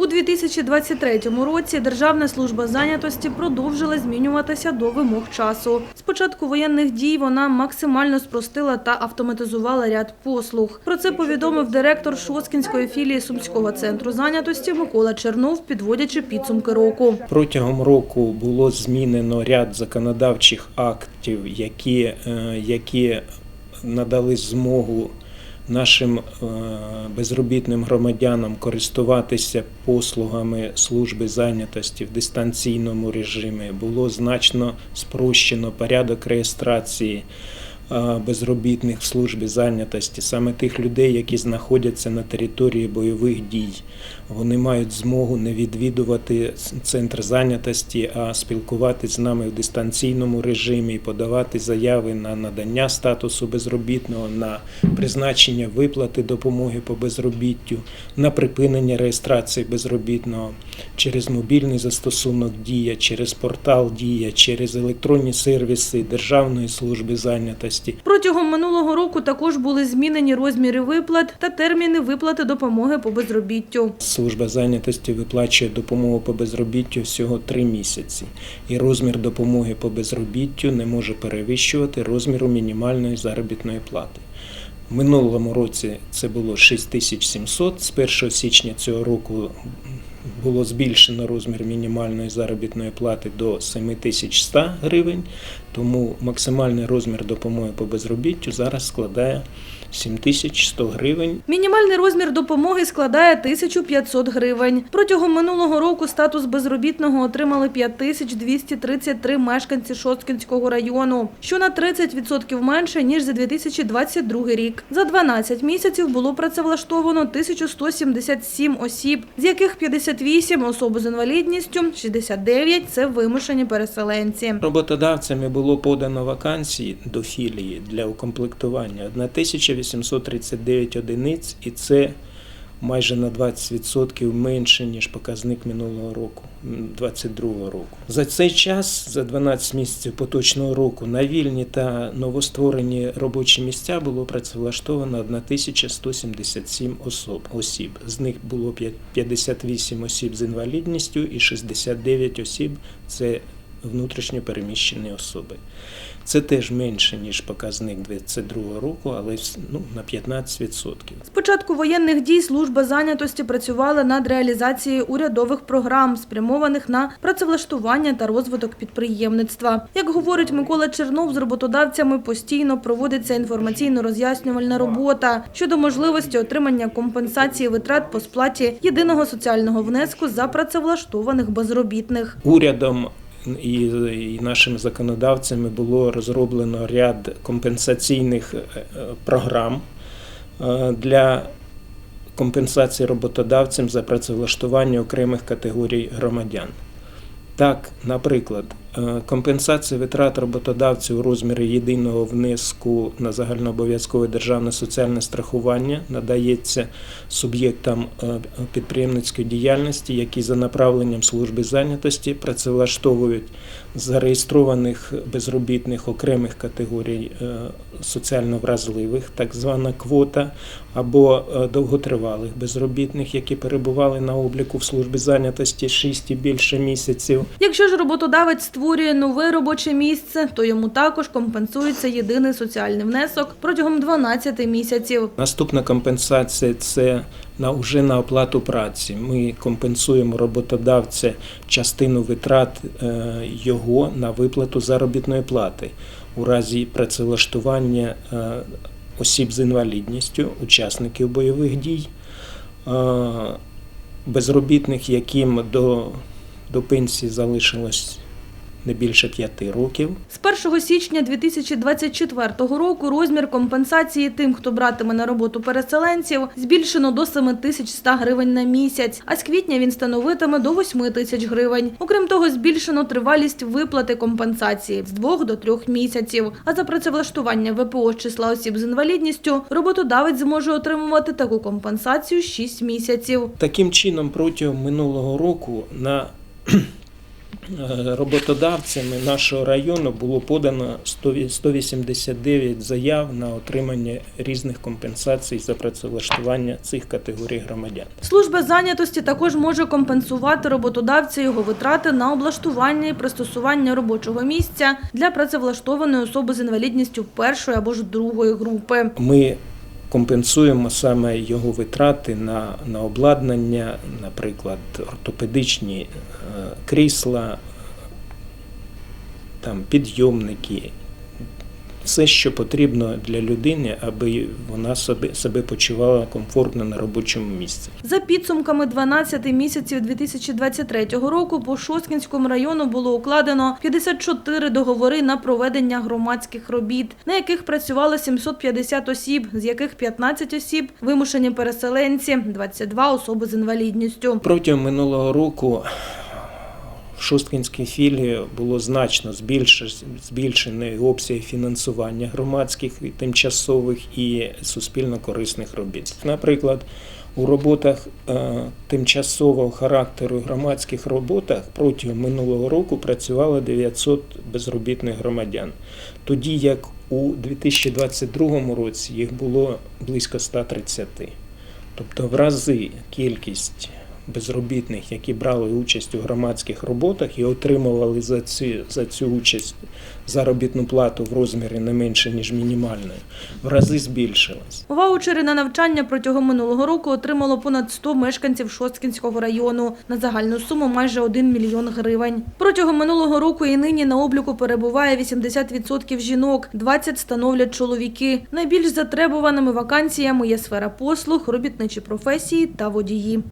У 2023 році Державна служба зайнятості продовжила змінюватися до вимог часу. З початку воєнних дій вона максимально спростила та автоматизувала ряд послуг. Про це повідомив директор Шоскінської філії Сумського центру зайнятості Микола Чернов, підводячи підсумки року. Протягом року було змінено ряд законодавчих актів, які, е, які надали змогу нашим е, безробітним громадянам користуватися послугами служби зайнятості в дистанційному режимі. Було значно спрощено порядок реєстрації безробітних в службі зайнятості, саме тих людей, які знаходяться на території бойових дій. Вони мають змогу не відвідувати центр зайнятості, а спілкуватися з нами в дистанційному режимі подавати заяви на надання статусу безробітного, на призначення виплати допомоги по безробіттю, на припинення реєстрації безробітного через мобільний застосунок Дія, через портал Дія, через електронні сервіси Державної служби зайнятості. Протягом минулого року також були змінені розміри виплат та терміни виплати допомоги по безробіттю. Служба зайнятості виплачує допомогу по безробіттю всього три місяці, і розмір допомоги по безробіттю не може перевищувати розміру мінімальної заробітної плати. В минулому році це було 6700, з 1 січня цього року було збільшено розмір мінімальної заробітної плати до 7100 гривень, тому максимальний розмір допомоги по безробіттю зараз складає 7100 гривень. Мінімальний розмір допомоги складає 1500 гривень. Протягом минулого року статус безробітного отримали 5233 мешканці Шосткінського району, що на 30% менше, ніж за 2022 рік. За 12 місяців було працевлаштовано 1177 осіб, з яких 58 – особи з інвалідністю, 69 – це вимушені переселенці. Роботодавцями було подано вакансії до філії для укомплектування 1839 одиниць, і це майже на 20% менше, ніж показник минулого року, 2022 року. За цей час, за 12 місяців поточного року, на вільні та новостворені робочі місця було працевлаштовано 1177 особ, осіб. З них було 58 осіб з інвалідністю і 69 осіб – це внутрішньо переміщені особи. Це теж менше, ніж показник 2022 року, але ну, на 15%. З початку воєнних дій служба зайнятості працювала над реалізацією урядових програм, спрямованих на працевлаштування та розвиток підприємництва. Як говорить Микола Чернов, з роботодавцями постійно проводиться інформаційно-роз'яснювальна робота щодо можливості отримання компенсації витрат по сплаті єдиного соціального внеску за працевлаштованих безробітних. Урядом і, і нашими законодавцями було розроблено ряд компенсаційних е, програм е, для компенсації роботодавцям за працевлаштування окремих категорій громадян. Так, наприклад, компенсація витрат роботодавців у розмірі єдиного внеску на загальнообов'язкове державне соціальне страхування надається суб'єктам е, підприємницької діяльності, які за направленням служби зайнятості працевлаштовують зареєстрованих безробітних окремих категорій е, соціально вразливих, так звана квота, або е, довготривалих безробітних, які перебували на обліку в службі зайнятості 6 і більше місяців. Якщо ж роботодавець створює нове робоче місце, то йому також компенсується єдиний соціальний внесок протягом 12 місяців. Наступна компенсація це на уже на оплату праці. Ми компенсуємо роботодавця частину витрат е, його на виплату заробітної плати у разі працевлаштування е, осіб з інвалідністю, учасників бойових дій, е, безробітних, яким до, до пенсії залишилось не більше п'яти років. З 1 січня 2024 року розмір компенсації тим, хто братиме на роботу переселенців, збільшено до 7100 гривень на місяць, а з квітня він становитиме до 8 тисяч гривень. Окрім того, збільшено тривалість виплати компенсації з 2 до 3 місяців. А за працевлаштування ВПО з числа осіб з інвалідністю роботодавець зможе отримувати таку компенсацію 6 місяців. Таким чином, протягом минулого року на Роботодавцями нашого району було подано 100 189 заяв на отримання різних компенсацій за працевлаштування цих категорій громадян. Служба зайнятості також може компенсувати роботодавця його витрати на облаштування і пристосування робочого місця для працевлаштованої особи з інвалідністю першої або ж другої групи. Ми компенсуємо саме його витрати на, на обладнання, наприклад, ортопедичні е, крісла, там, підйомники. Все, що потрібно для людини, аби вона себе, себе почувала комфортно на робочому місці. За підсумками 12 місяців 2023 року по Шосткінському району було укладено 54 договори на проведення громадських робіт, на яких працювало 750 осіб, з яких 15 осіб – вимушені переселенці, 22 – особи з інвалідністю. Протягом минулого року в Шосткинській філії було значно збільш- збільшений обсяг фінансування громадських і тимчасових і суспільно-корисних робіт. Наприклад, у роботах е, тимчасового характеру громадських роботах протягом минулого року працювало 900 безробітних громадян, тоді як у 2022 році їх було близько 130. Тобто в рази кількість безробітних, які брали участь у громадських роботах і отримували за цю, за цю участь заробітну плату в розмірі не менше, ніж мінімальної, в рази збільшилась. Ваучери на навчання протягом минулого року отримало понад 100 мешканців Шосткінського району на загальну суму майже 1 мільйон гривень. Протягом минулого року і нині на обліку перебуває 80% жінок, 20 становлять чоловіки. Найбільш затребуваними вакансіями є сфера послуг, робітничі професії та водії.